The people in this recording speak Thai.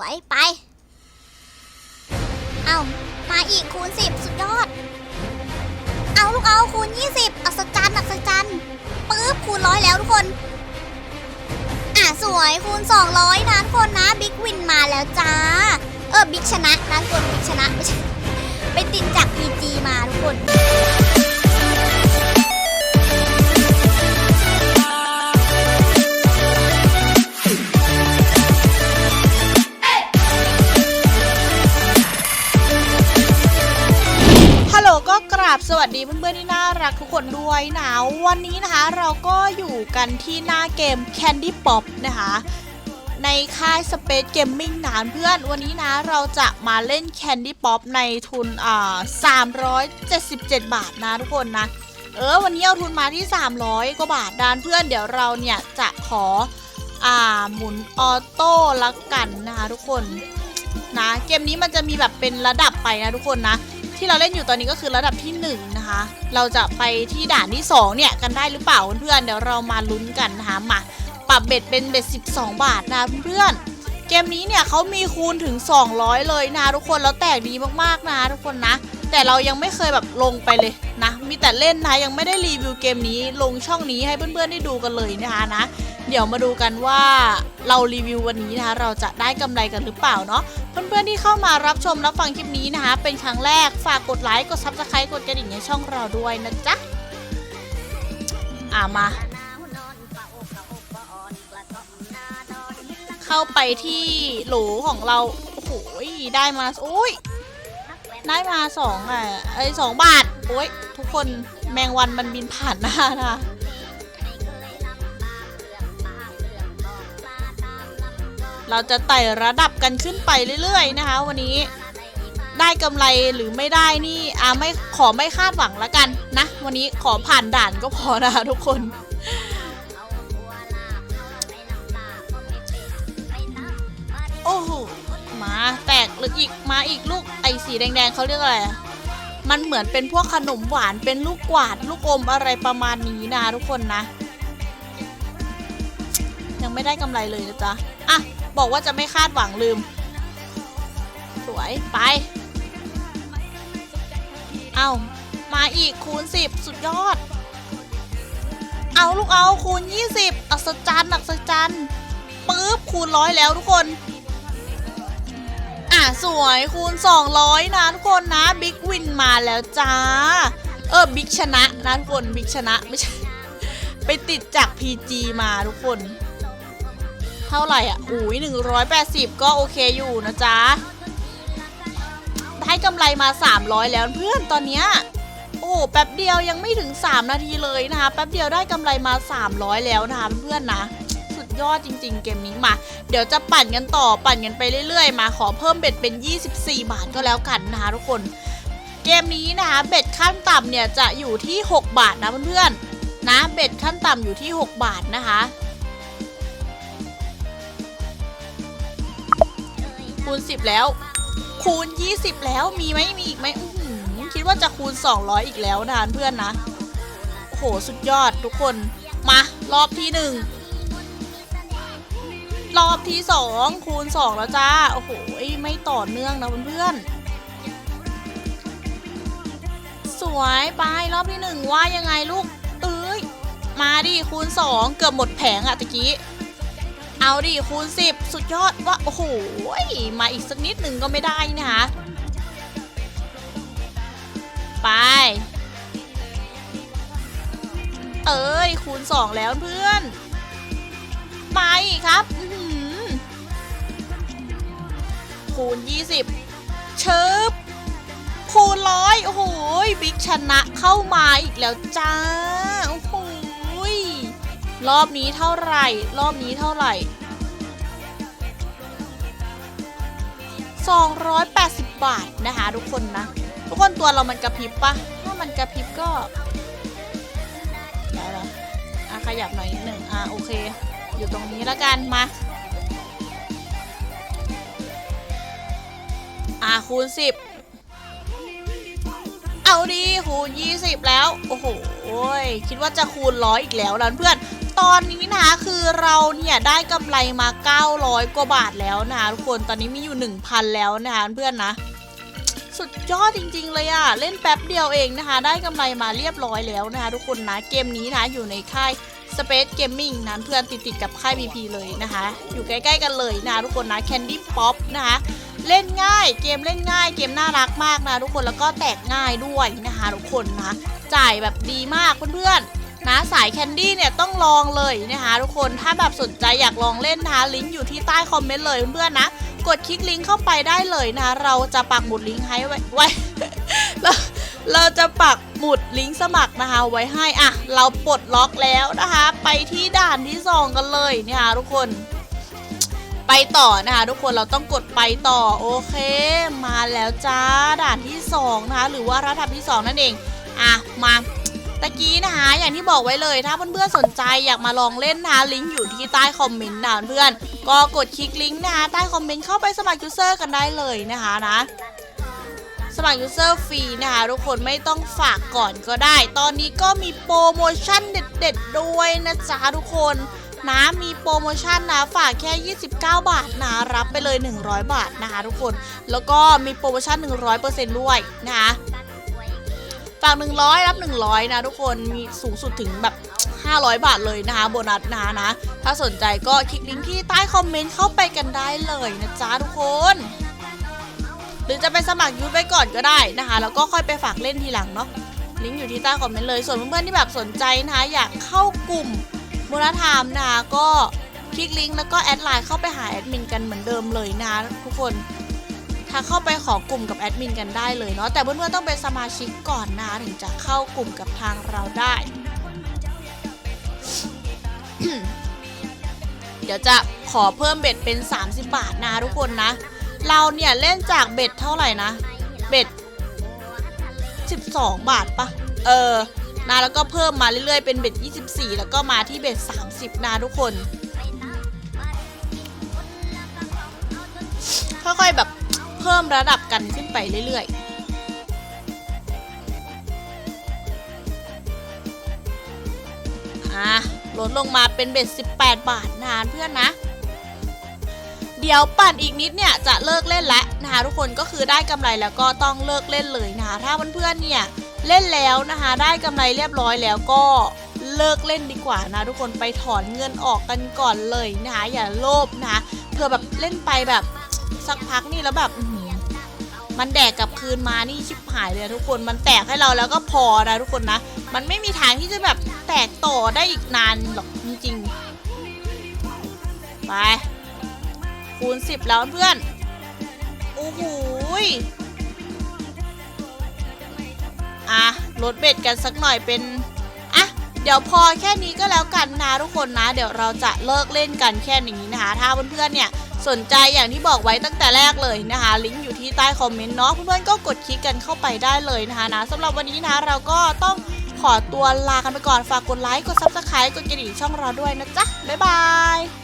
วยไป เอามาอีกคูณสิบสุดยอด เอาลูกเอาคูณยี่สิบอัศจรรย์อัศจรรย์ปึ๊บคูณร้อยแล้วทุกคน อะสวยคูณ200นะทุกคนนะบิ๊กวินมาแล้วจ้า เออบิ๊กชนะนะทุกคนบิ๊กชนะไม่ใช่ไปติดจาก PG มาทุกคน บสวัสดีเพื่อนๆที่น่ารักทุกคนด้วยนะวันนี้นะคะเราก็อยู่กันที่หน้าเกม Candy Pop นะคะ ในค่าย Space Gaming นานเพื่อนวันนี้นะเราจะมาเล่น Candy Pop ในทุนอ่า377 บาทนะทุกคนนะ เออวันนี้เอาทุนมาที่ 300 กว่าบาทดานเพื่อนเดี๋ยวเราเนี่ยจะขออ่าหมุนออโต้ละกันนะคะทุกคนนะเกมนี้มันจะมีแบบเป็นระดับไปนะทุกคนนะ ที่เราเล่นอยู่ตอนนี้ก็คือระดับที่1นงนะคะ เราจะไปที่ด่านที่ 2 เนี่ย กันได้หรือเปล่าเพื่อนเดี๋ยวเรามาลุ้นกันนะคะมาปรับเบ็ดเป็นเบ็ด 12 บาทนะเพื่อนเกมนี้เนี่ยเขามีคูณถึง 200 เลยนะทุกคนแล้วแตกดีมากๆนะทุกคนนะ แต่เรายังไม่เคยแบบลงไปเลยนะ มีแต่เล่นนะยังไม่ได้รีวิวเกมนี้ลงช่องนี้ให้เพื่อนๆได้ดูกันเลยนะคะนะ ดี๋ยวมาดูกันว่าเรารีวิววันนี้นะคะ เราจะได้กำไรกันหรือเปล่าเนาะเพื่อนๆที่เข้ามารับชมรับฟังคลิปนี้นะคะ เป็นครั้งแรกฝากกดไลค์กดซับสไครต์กดกระดิ่งในช่องเราด้วยนะจ๊ะอ่ามาเข้าไปที่โหลของเรา โอ้โหได้มาโอ้ยได้มาสองอะไอสองบาท โอ้ยทุกคนแมงวันมันบินผ่านหน้านะคะ เราจะไต่ระดับกันขึ้นไปเรื่อย ๆ นะคะ วันนี้ได้กำไรหรือไม่ได้นี่อ่าไม่ขอไม่คาดหวังละกันนะ วันนี้ขอผ่านด่านก็พอนะคะทุกคน โอ้โหมาแตกหรืออีกมาอีกลูกไอ้สีแดงๆเขาเรียกอะไรมันเหมือนเป็นพวกขนมหวานเป็นลูกกวาดลูกอมอะไรประมาณนี้นะทุกคนนะ ยังไม่ได้กำไรเลยนะจ๊ะ อะ บอกว่าจะไม่คาดหวังลืม สวยไป เอามาอีกคูณ 10 สุดยอด เอาลูกเอาคูณ 20 อัศจรรย์อัศจรรย์ปึ๊บคูณร้อยแล้วทุกคน อะ สวยคูณ 200 นะทุกคนนะบิ๊กวินมาแล้วจ้า เออบิ๊กชนะนะทุกคนบิ๊กชนะไม่ใช่ ไปติดจาก PG มาทุกคน ท่าไหร่อะอุ้ยหนึ่งร้อยแปดสิบก็โอเคอยู่นะจ๊ะ ได้กำไรมา 300 แล้วเพื่อนตอนเนี้ยโอ้โหแป๊บเดียวยังไม่ถึง 3 นาทีเลยนะคะแป๊บเดียวได้กำไรมา 300 แล้วนะคะเพื่อนนะ สุดยอดจริง ๆ เกมนี้มา เดี๋ยวจะปั่นกันต่อปั่นกันไปเรื่อยๆ มาขอเพิ่มเบ็ดเป็น 24 บาทก็แล้วกันนะคะทุกคนเกมนี้นะคะเบ็ดขั้นต่ำเนี่ยจะอยู่ที่ 6 บาทนะเพื่อนๆนะเบ็ดขั้นต่ำอยู่ที่ 6 บาทนะคะ ณ 10 แล้ว คูณ 20 แล้วมีไหมมีอีกไหมอื้อหือคิดว่าจะคูณ 200 อีกแล้วนะเพื่อนนะโอ้โหสุดยอดทุกคนมารอบที่หนึ่งรอบที่สองคูณ 2 แล้วจ้าโอ้โหไม่ต่อเนื่องนะเพื่อนสวยไปรอบที่หนึ่งว่ายังไงลูกเอ้ยมาดิคูณ 2 เกือบหมดแผงอะตะกี้ เอาดิคูณ 10 สุดยอดว่าโอ้โหมาอีกสักนิดหนึ่งก็ไม่ได้นะคะไป เอ้ยคูณ 2 แล้วเพื่อนมาอีกครับคูณ 20 เชิบคูณร้อยโอ้โหบิ๊กชนะเข้ามาอีกแล้วจ้า โอ้โห รอบนี้เท่าไหร่ รอบนี้เท่าไหร่ 280 บาทนะคะทุกคนนะ ทุกคนตัวเรามันกระพริบปะถ้ามันกระพริบก็ได้แล้วอะขยับหน่อยนิดหนึ่งอะโอเค อยู่ตรงนี้แล้วกันมาอะคูณ 10 เอาดีคูณ 20 แล้ว โอ้โหคิดว่าจะคูณร้อยอีกแล้วนะเพื่อน ตอนนี้นะคะคือเราเนี่ยได้กำไรมา 900 กว่าบาทแล้วนะคะทุกคนตอนนี้มีอยู่ 1,000 แล้วนะคะเพื่อนนะ สุดยอดจริง ๆ เลยอะเล่นแป๊บเดียวเองนะคะ ได้กำไรมาเรียบร้อยแล้วนะคะทุกคนนะเกมนี้นะอยู่ในค่าย Space Gaming นะเพื่อนติดๆกับค่าย BP เลยนะคะ อยู่ใกล้ๆกันเลยนะคะทุกคนนะ Candy Pop นะคะเล่นง่ายเกมเล่นง่ายเกมน่ารักมากนะทุกคนแล้วก็แตกง่ายด้วยนะคะทุกคนนะจ่ายแบบดีมากเพื่อนๆ นะสายแคนดี้เนี่ยต้องลองเลยนะคะทุกคนถ้าแบบสนใจอยากลองเล่นนะคะลิงก์อยู่ที่ใต้คอมเมนต์เลยเพื่อนๆนะ กดคลิกลิงก์เข้าไปได้เลยนะคะเราจะปักหมุดลิงก์ให้ไว้ไว้เราเราจะปักหมุดลิงก์สมัครนะคะไว้ให้อะเราปลดล็อกแล้วนะคะ ไปที่ด่านที่สองกันเลยนะคะทุกคนไปต่อนะคะ ทุกคนเราต้องกดไปต่อโอเค มาแล้วจ้าด่านที่สองนะคะหรือว่ารัฐบที่สองนั่นเอง อะมา ตะกี้นะคะอย่างที่บอกไว้เลยถ้าเพื่อนๆสนใจอยากมาลองเล่นนะลิงก์อยู่ที่ใต้คอมเมนต์นะเพื่อนก็กดคลิกลิงก์นะคะใต้คอมเมนต์เข้าไปสมัครยูเซอร์กันได้เลยนะคะนะสมัครยูเซอร์ฟรีนะคะทุกคนไม่ต้องฝากก่อนก็ได้ ตอนนี้ก็มีโปรโมชั่นเด็ดๆด้วยนะจ๊ะทุกคนนะมีโปรโมชั่นนะฝากแค่ 29 บาทนะรับไปเลย 100 บาทนะคะทุกคน แล้วก็มีโปรโมชั่น 100%ด้วยนะคะ ฝาก100 รับ 100 นะทุกคนมีสูงสุดถึงแบบ 500 บาทเลยนะคะโบนัสนะนะ ถ้าสนใจก็คลิกลิงก์ที่ใต้คอมเมนต์เข้าไปกันได้เลยนะจ๊ะทุกคน หรือจะไปสมัครยูทไว้ก่อนก็ได้นะคะ แล้วก็ค่อยไปฝากเล่นทีหลังเนาะลิงก์อยู่ที่ใต้คอมเมนต์เลยส่วนเพื่อนๆที่แบบสนใจนะคะอยากเข้ากลุ่มมูลธรรมนะคะก็คลิกลิงก์แล้วก็แอดไลน์เข้าไปหาแอดมินกันเหมือนเดิมเลยนะทุกคน ถ้าเข้าไปขอกลุ่มกับแอดมินกันได้เลยเนาะแต่เพื่อนๆต้องเป็นสมาชิกก่อนนะถึงจะเข้ากลุ่มกับทางเราได้ เดี๋ยวจะขอเพิ่มเบ็ดเป็น 30 บาทนะทุกคนนะ เราเนี่ยเล่นจากเบ็ดเท่าไหร่นะ เบ็ด 12 บาทปะเออนะแล้วก็เพิ่มมาเรื่อยๆเป็นเบ็ด 24 แล้วก็มาที่เบ็ด 30 นะทุกคน ค่อยๆแบบ เพิ่มระดับกันขึ้นไปเรื่อยๆอะลดลงมาเป็นเบ็ด 18 บาทนะเพื่อนนะ เดี๋ยวปั่นอีกนิดเนี่ยจะเลิกเล่นแล้วนะคะทุกคนก็คือได้กำไรแล้วก็ต้องเลิกเล่นเลยนะคะถ้าเพื่อนๆเนี่ยเล่นแล้วนะคะได้กำไรเรียบร้อยแล้วก็เลิกเล่นดีกว่านะทุกคนไปถอนเงินออกกันก่อนเลยนะคะอย่าโลภนะคะเผื่อแบบเล่นไปแบบสักพักนี่แล้วแบบ มันแดกกลับคืนมานี่ชิบหายเลยทุกคนมันแตกให้เราแล้วก็พอนะทุกคนนะ มันไม่มีทางที่จะแบบแตกต่อได้อีกนานหรอกจริงๆไปคูณ10แล้วเพื่อนโอ้โหยอะลดเบ็ดกันสักหน่อยเป็นอะเดี๋ยวพอแค่นี้ก็แล้วกันนะทุกคนนะ เดี๋ยวเราจะเลิกเล่นกันแค่นี้นะคะ ถ้าเพื่อนๆเนี่ย สนใจอย่างที่บอกไว้ตั้งแต่แรกเลยนะคะ ลิงก์อยู่ที่ใต้คอมเมนต์เนาะเพื่อนๆก็กดคลิกกันเข้าไปได้เลยนะคะนะสำหรับวันนี้นะเราก็ต้องขอตัวลากันไปก่อนฝากกดไลค์กดซับสไครต์กดกระดิ่งช่องเราด้วยนะจ๊ะบ๊ายบาย